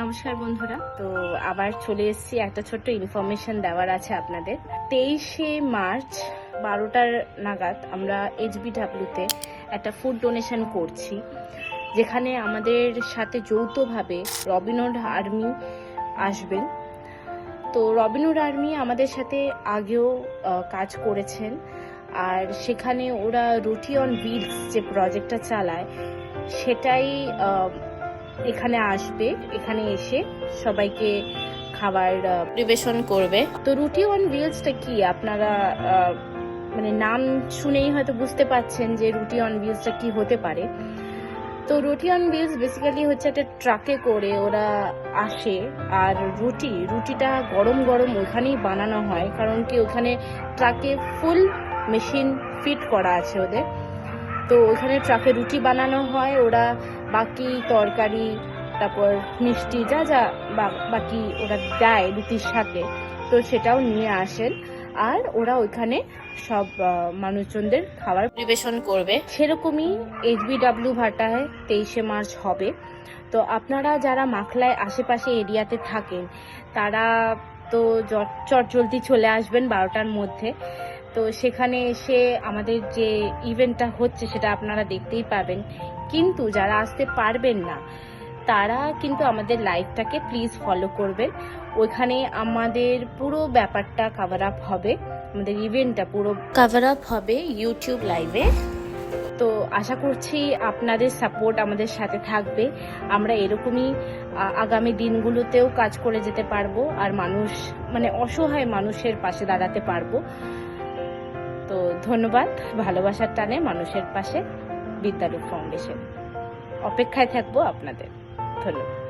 নমস্কার, বন্ধুরা। তো আবার চলে এসেছি। একটা ছোট্ট ইনফরমেশন দেওয়ার আছে আপনাদের। তেইশে মার্চ বারোটার নাগাদ আমরা এইচবিডাব্লিউতে একটা ফুড ডোনেশন করছি, যেখানে আমাদের সাথে যৌথভাবে রবিনহুড আর্মি আসবেন। তো রবিনহুড আর্মি আমাদের সাথে আগেও কাজ করেছেন। আর সেখানে ওরা রুটি অন বিলস যে প্রজেক্টটা চালায়, সেটাই এখানে আসবে, এখানে এসে সবাইকে খাবার পরিবেশন করবে। তো রুটি অন হুইলসটা কি? আপনারা মানে নাম শুনেই হয়তো বুঝতে পাচ্ছেন যে রুটি অন হুইলসটা কি হতে পারে। তো রুটি অন হুইলস বেসিক্যালি হচ্ছে একটা ট্রাকে করে ওরা আসে, আর রুটি, রুটিটা গরম গরম ওখানেই বানানো হয়, কারণ কি ওখানে ট্রাকে ফুল মেশিন ফিট করা আছে ওদের। তো ওখানে ট্রাকে রুটি বানানো হয়, ওরা বাকি তরকারি, তারপর মিষ্টি যা যা বাকি ওরা দেয় রুটির সাথে, তো সেটাও নিয়ে আসেন। আর ওরা ওইখানে সব মানুষজনদের খাবার পরিবেশন করবে। সেরকমই এইচবিডাব্লিউ ভাটায় তেইশে মার্চ হবে। তো আপনারা যারা মাখলায় আশেপাশে এরিয়াতে থাকেন, তারা তো চট জলদি চলে আসবেন বারোটার মধ্যে। তো সেখানে এসে আমাদের যে ইভেন্টটা হচ্ছে সেটা আপনারা দেখতেই পাবেন। কিন্তু যারা আসতে পারবেন না, তারা কিন্তু আমাদের লাইভটাকে প্লিজ ফলো করবেন। ওইখানে আমাদের পুরো ব্যাপারটা কভার আপ হবে। আমাদের ইভেন্টটা পুরো কভার আপ হবে ইউটিউব লাইভে তো আশা করছি আপনাদের সাপোর্ট আমাদের সাথে থাকবে। আমরা এরকমই আগামী দিনগুলোতেও কাজ করে যেতে পারব। আর মানুষ মানে অসহায় মানুষের পাশে দাঁড়াতে পারব। তো ধন্যবাদ ভালোবাসার টানে মানুষের পাশে বিদ্যালয় ফাউন্ডেশন। অপেক্ষায় থাকব আপনাদের। ধন্যবাদ।